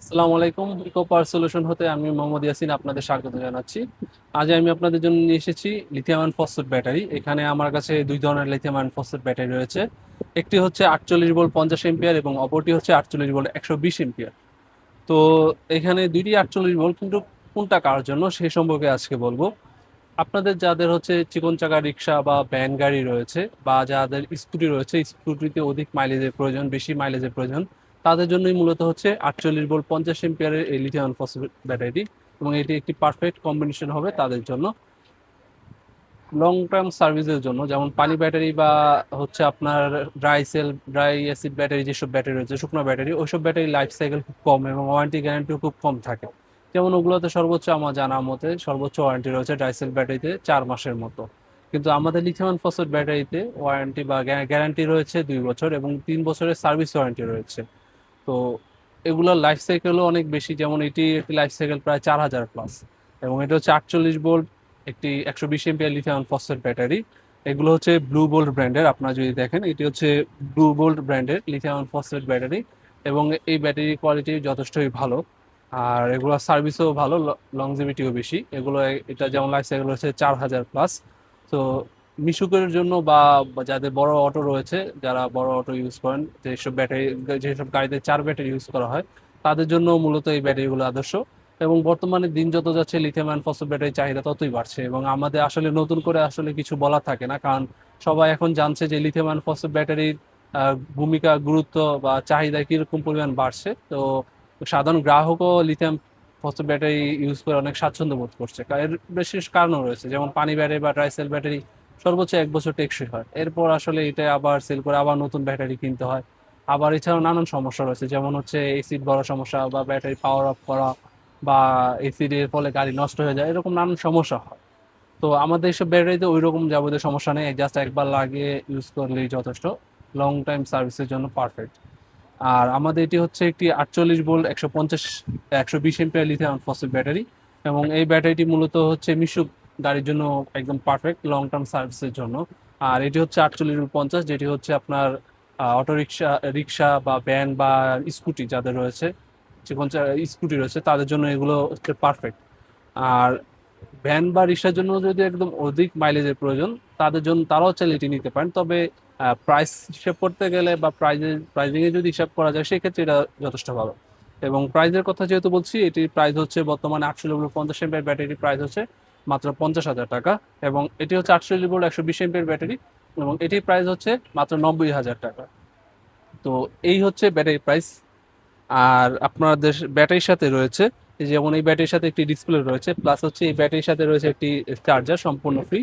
আসসালামু আলাইকুম। ইকোপার সলিউশন হতে আমি মোহাম্মদ ইয়াসিন আপনাদের স্বাগত জানাচ্ছি। আজ আমি আপনাদের জন্য নিয়ে এসেছি লিথিয়াম আয়ন ফসফেট ব্যাটারি এখানে আমার কাছে দুই ধরনের লিথিয়াম আয়ন ফসফেট ব্যাটারি রয়েছে। একটি হচ্ছে আটচল্লিশ ভোল্ট পঞ্চাশ এম্পিয়ার এবং অপরটি হচ্ছে আটচল্লিশ ভোল্ট একশো বিশ এম্পিয়ার তো এখানে দুইটি আটচল্লিশ ভোল্ট কিন্তু কোনটা কার জন্য সেই সম্পর্কে আজকে বলব। আপনাদের যাদের হচ্ছে চিকন চাকা রিক্সা বা ভ্যান গাড়ি রয়েছে বা যাদের স্কুটি রয়েছে, স্কুটিতে অধিক মাইলেজের প্রয়োজন, বেশি মাইলেজের প্রয়োজন তাদের জন্যই মূলত হচ্ছে আটচল্লিশ ভোল্ট পঞ্চাশ এম্পিয়ারের এই লিথিয়াম ফসফেট ব্যাটারি এবং এটি একটি পারফেক্ট কম্বিনেশন হবে তাদের জন্য। লং টার্ম সার্ভিসের জন্য, যেমন পানি ব্যাটারি বা হচ্ছে আপনার dry cell dry acid battery যেসব ব্যাটারি রয়েছে, শুকনো ব্যাটারি ওইসব ব্যাটারি লাইফ সাইকেল খুব কম এবং ওয়ারেন্টি গ্যারান্টিও খুব কম থাকে। যেমন ওগুলোতে সর্বোচ্চ আমার জানা মতে সর্বোচ্চ ওয়ারেন্টি রয়েছে ড্রাই সেল ব্যাটারিতে চার মাসের মতো। কিন্তু আমাদের লিথিয়াম ফসফেট ব্যাটারিতে ওয়ারেন্টি বা গ্যারান্টি রয়েছে দুই বছর এবং তিন বছরের সার্ভিস ওয়ারেন্টি রয়েছে। তো এগুলোর লাইফ সাইকেলও অনেক বেশি। যেমন এটি একটি লাইফ সাইকেল প্রায় চার হাজার প্লাস এবং এটা হচ্ছে আটচল্লিশ বোল্ট একটি একশো বিশ এমপিআর লিথিয়াম ফসফেট ব্যাটারি এগুলো হচ্ছে ব্লু বোল্ট ব্র্যান্ডের আপনারা যদি দেখেন, এটি হচ্ছে ব্লু বোল্ট ব্র্যান্ডের লিথিয়াম ফসফেট ব্যাটারি এবং এই ব্যাটারির কোয়ালিটি যথেষ্টই ভালো। আর এগুলো সার্ভিসও ভালো লংজিভিটিও বেশি। এগুলো এটা যেমন লাইফ সাইকেল হচ্ছে চার হাজার প্লাস তো মিশুকের জন্য বা যাদের বড় অটো রয়েছে, যারা বড় অটো ইউজ করেন, যেসব ব্যাটারি, যেসব গাড়িতে চার ব্যাটারি ইউজ করা হয়, তাদের জন্য মূলত এই ব্যাটারিগুলো আদর্শ। এবং বর্তমানে দিন যত যাচ্ছে লিথিয়াম আয়ন ফসফেট ব্যাটারির চাহিদা ততই বাড়ছে। এবং আমাদের আসলে নতুন করে আসলে কিছু বলা থাকে না, কারণ সবাই এখন জানছে যে লিথিয়াম ফসফেট ব্যাটারির ভূমিকা, গুরুত্ব বা চাহিদা কীরকম পরিমাণ বাড়ছে। তো সাধারণ গ্রাহকও লিথিয়াম ফসফেট ব্যাটারি ইউজ করে অনেক স্বাচ্ছন্দ্য বোধ করছে। এর বিশেষ কারণও রয়েছে, যেমন পানি ব্যাটারি বা ড্রাই সেল ব্যাটারি সর্বোচ্চ এক বছর টেকসই হয়। এরপর আসলে এটা আবার সেল করে আবার নতুন ব্যাটারি কিনতে হয়। আবার এছাড়াও নানান সমস্যা রয়েছে, যেমন হচ্ছে এসিড বড় সমস্যা বা ব্যাটারি পাওয়ার অফ করা বা এসিড এর ফলে গাড়ি নষ্ট হয়ে যায়, এরকম নানান সমস্যা হয়। তো আমাদের এসব ব্যাটারিতে ওই রকম যাবতীয় সমস্যা নেই জাস্ট একবার লাগিয়ে ইউজ করলেই যথেষ্ট। লং টাইম সার্ভিসের জন্য পারফেক্ট আর আমাদের এটি হচ্ছে একটি আটচল্লিশ ভোল্ট একশো পঞ্চাশ, একশো বিশ এমপিআর লিথিয়াম ফসফেট ব্যাটারি এবং এই ব্যাটারিটি মূলত হচ্ছে মিশুক গাড়ির জন্য একদম পারফেক্ট লং টার্ম সার্ভিসের জন্য। আর এটি হচ্ছে আটচল্লিশ পঞ্চাশ, যেটি হচ্ছে আপনার অটো রিক্সা বা ভ্যান বা স্কুটি যাদের রয়েছে চিকন স্কুটি রয়েছে, তাদের জন্য এগুলো হচ্ছে পারফেক্ট আর ভ্যান বা রিক্সার জন্য যদি একদম অধিক মাইলেজের প্রয়োজন, তাদের জন্য তারাও চাইলে এটি নিতে পারেন। তবে প্রাইস হিসাব করতে গেলে বা প্রাইজের প্রাইজিংয়ে যদি হিসাব করা যায়, সেক্ষেত্রে এটা যথেষ্ট ভালো। এবং প্রাইজের কথা যেহেতু বলছি, এটির প্রাইস হচ্ছে বর্তমানে আটশো পঞ্চাশ এমপের ব্যাটারির প্রাইস হচ্ছে মাত্র পঞ্চাশ হাজার টাকা এবং এটি হচ্ছে আটশো ভোল্ট একশো বিশ এমপের ব্যাটারি এবং এটির প্রাইস হচ্ছে মাত্র নব্বই হাজার টাকা। তো এই হচ্ছে ব্যাটারি প্রাইস আর আপনাদের ব্যাটারির সাথে রয়েছে যেমন এই ব্যাটারির সাথে একটি ডিসপ্লে রয়েছে প্লাস হচ্ছে এই ব্যাটারির সাথে রয়েছে একটি চার্জার সম্পূর্ণ ফ্রি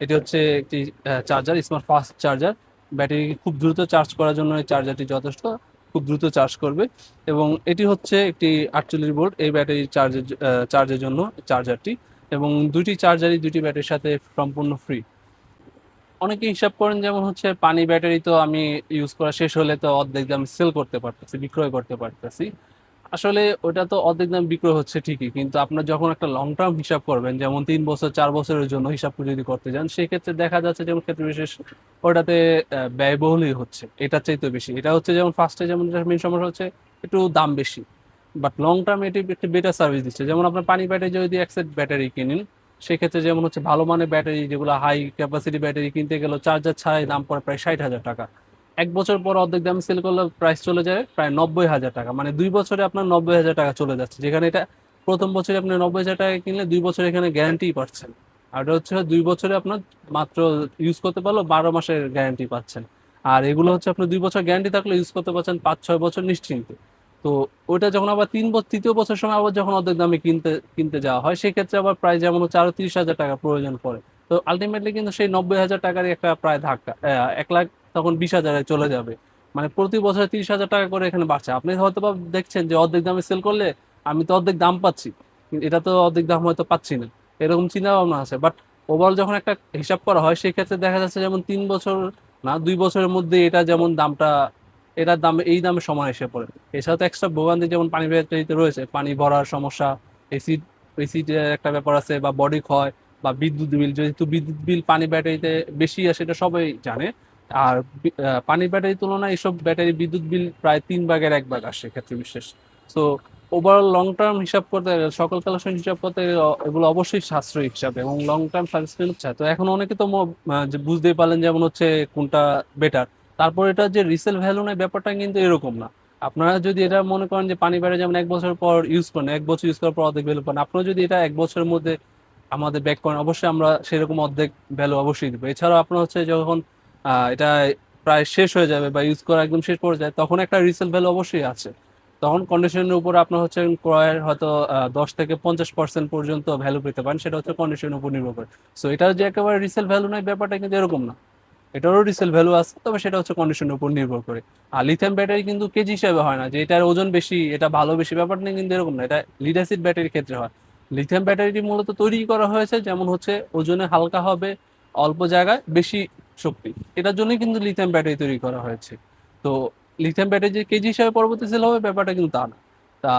এটি হচ্ছে একটি charger smart fast charger battery খুব দ্রুত চার্জ করার জন্য এই চার্জারটি যথেষ্ট, খুব দ্রুত চার্জ করবে। এবং এটি হচ্ছে একটি আটচল্লিশ ভোল্ট এই ব্যাটারি চার্জের চার্জের জন্য চার্জারটি এবং দুটি চার্জারই দুটি ব্যাটারির সাথে সম্পূর্ণ ফ্রি অনেকে হিসাব করেন যেমন হচ্ছে পানি ব্যাটারি তো আমি ইউজ করা শেষ হলে তো অর্ধেক দাম সেল করতে পারতেছি, বিক্রয় করতে পারতেছি। আসলে ওটা তো অর্ধেক দাম বিক্রয় হচ্ছে ঠিকই, কিন্তু আপনার যখন একটা লং টার্ম হিসাব করবেন, যেমন তিন বছর, চার বছরের জন্য হিসাব যদি করতে যান, সেক্ষেত্রে দেখা যাচ্ছে যেমন ক্ষেত্রে বিশেষ ওটাতে ব্যয়বহুলই হচ্ছে, এটার চাইতে বেশি। এটা হচ্ছে যেমন ফার্স্টে যেমন মেন সমস্যা হচ্ছে, একটু দাম বেশি। বাট লং টার্ম এটি একটি বেটার সার্ভিস দিচ্ছে। যেমন আপনার পানি ব্যাটারি যদি এক সেট ব্যাটারি কিনেন, সেক্ষেত্রে যেমন হচ্ছে ভালো মানের ব্যাটারি যেগুলো হাই ক্যাপাসিটি ব্যাটারি কিনতে গেলে চার্জার ছাড়াই দাম পড়ে প্রায় ষাট হাজার টাকা। এক বছর পর অর্ধেক দাম সেল করলে প্রাইস চলে যায় প্রায় নব্বই হাজার টাকা। মানে দুই বছরে আপনার নব্বই হাজার টাকা চলে যাচ্ছে। যেখানে এটা প্রথম বছরে আপনি নব্বই হাজার টাকা কিনলে দুই বছর এখানে গ্যারান্টি পাচ্ছেন। আর এটা হচ্ছে দুই বছরে আপনার মাত্র ইউজ করতে পারল বারো মাসের গ্যারান্টি পাচ্ছেন। আর এগুলো হচ্ছে আপনি দুই বছর গ্যারান্টি থাকলে ইউজ করতে পারছেন পাঁচ ছয় বছর নিশ্চিন্তে। তো ওইটা যখন আবার তিন বছর তৃতীয় বছর সময় আবার যখন অর্ধেক দামে কিনতে কিনতে যাওয়া হয়, সেক্ষেত্রে আবার প্রায় যেমন হচ্ছে আরও তিরিশ হাজার টাকা প্রয়োজন পড়ে। তো আলটিমেটলি কিন্তু সেই নব্বই হাজার টাকারই একটা প্রায় ধাক্কা এক লাখ তখন বিশ হাজারে চলে যাবে। মানে প্রতি বছর তিরিশ হাজার টাকা করে এখানে বাড়ছে। আপনি হয়তো বা দেখছেন যে অর্ধেক দামে সেল করলে আমি তো অর্ধেক দাম পাচ্ছি এটা তো অর্ধেক দাম হয়তো পাচ্ছি না। এরকম চিন্তা ভাবনা আছে। বাট ওভারঅল যখন একটা হিসাব করা হয়, সেক্ষেত্রে দেখা যাচ্ছে যেমন তিন বছর না, দুই বছরের মধ্যে এটা যেমন দামটা এটার দাম, এই দামে সমান এসে পড়ে। এছাড়া তো এক্সট্রা ভোগান্তি যেমন পানি ব্যাটারিতে রয়েছে, পানি ভরার সমস্যা এসিড এসিডের একটা ব্যাপার আছে, বা বডি ক্ষয়, বা বিদ্যুৎ বিল, যেহেতু বিদ্যুৎ বিল পানি ব্যাটারিতে বেশি আসে, এটা সবাই জানে। আর পানি ব্যাটারির তুলনায় এসব ব্যাটারি বিদ্যুৎ বিল প্রায় তিন ভাগের এক ভাগ আসে ক্ষেত্রে বিশেষ। সো ওভারঅল লং টার্ম হিসাব করতে, সকল কালেকশন হিসাব করতে গেলে এগুলো অবশ্যই সাশ্রয়ী হিসাব এবং লং টার্ম সার্ভিস তো এখন অনেকে তো বুঝতেই পারলেন যেমন হচ্ছে কোনটা বেটার তারপর এটা যে রিসেল ভ্যালু নেই ব্যাপারটা কিন্তু এরকম না। আপনারা যদি এটা মনে করেন যে পানি বাইরে যেমন এক বছর পর ইউজ করেন, এক বছর ইউজ করার পর অর্ধেক ভ্যালু পান, আপনারা যদি এটা এক বছরের মধ্যে আমাদের ব্যাক করেন, অবশ্যই আমরা সেরকম অর্ধেক ভ্যালু অবশ্যই দিব। এছাড়াও আপনার হচ্ছে যখন এটা প্রায় শেষ হয়ে যাবে বা ইউজ করা একদম শেষ পড়ে যায় তখন একটা রিসেল ভ্যালু অবশ্যই আছে। তখন কন্ডিশনের উপর আপনার হচ্ছে ক্রয়ের হয়তো দশ থেকে পঞ্চাশ পার্সেন্ট পর্যন্ত ভ্যালু পেতে পারেন, সেটা হচ্ছে কন্ডিশনের উপর নির্ভর করে। সো এটা যে একেবারে রিসেল ভ্যালু নয় ব্যাপারটা কিন্তু এরকম না। এটারও রিসেল ভ্যালু আছে, তবে সেটা হচ্ছে কন্ডিশনের উপর নির্ভর করে। আর লিথিয়াম ব্যাটারি কিন্তু কেজি হিসাবে হয় না, যে এটার ওজন বেশি, এটা ভালো বেশি ব্যাপার নেই কিন্তু এরকম না, এটা লিড অ্যাসিড ব্যাটারির ক্ষেত্রে হয়। লিথিয়াম ব্যাটারিটি মূলত তৈরি করা হয়েছে, যেমন হচ্ছে ওজনে হালকা হবে, অল্প জায়গায় বেশি শক্তি। এটার জন্যই কিন্তু লিথিয়াম ব্যাটারি তৈরি করা হয়েছে। তো লিথিয়াম ব্যাটারি যে কেজি হিসাবে পরবর্তী সেল হবে, ব্যাপারটা কিন্তু তা না। তা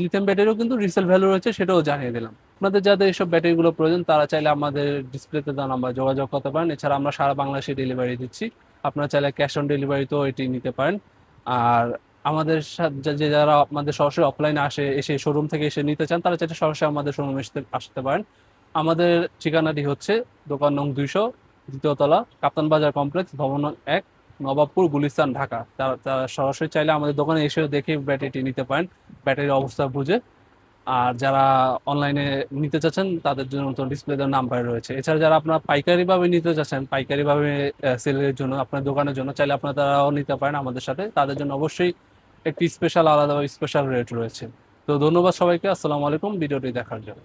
লিথিয়াম ব্যাটারিও কিন্তু রিসেল ভ্যালু রয়েছে, সেটাও জানিয়ে দিলাম। আপনাদের যাদের এইসব ব্যাটারিগুলো প্রয়োজন, তারা চাইলে আমাদের ডিসপ্লেতে দেওয়া নাম্বার যোগাযোগ করতে পারেন। এছাড়া আমরা সারা বাংলাদেশে ডেলিভারি দিচ্ছি। আপনারা চাইলে ক্যাশ অন ডেলিভারিতেও এটি নিতে পারেন। আর আমাদের যে- যারা আমাদের সরাসরি অফলাইনে আসে, এসে শোরুম থেকে এসে নিতে চান, তারা চাইলে সরাসরি আমাদের শোরুমে আসতে আসতে পারেন। আমাদের ঠিকানাটি হচ্ছে দোকান নং দুইশো, দ্বিতীয় তলা, কাপ্তান বাজার কমপ্লেক্স, ভবন এক, নবাবপুর, গুলিস্তান, ঢাকা। তারা সরাসরি চাইলে আমাদের দোকানে এসেও দেখে ব্যাটারিটি নিতে পারেন। ব্যাটারির অবস্থা বুঝে আর যারা অনলাইনে নিতে চাচ্ছেন, তাদের জন্য নতুন ডিসপ্লে নাম্বার রয়েছে। এছাড়া যারা আপনারা পাইকারিভাবে নিতে চাচ্ছেন, পাইকারিভাবে সেলের জন্য, আপনার দোকানের জন্য, চাইলে আপনারা তারাও নিতে পারেন আমাদের সাথে। তাদের জন্য অবশ্যই একটি স্পেশাল আলাদা স্পেশাল রেট রয়েছে। তো ধন্যবাদ সবাইকে। আসসালামু আলাইকুম। ভিডিওটি দেখার জন্য।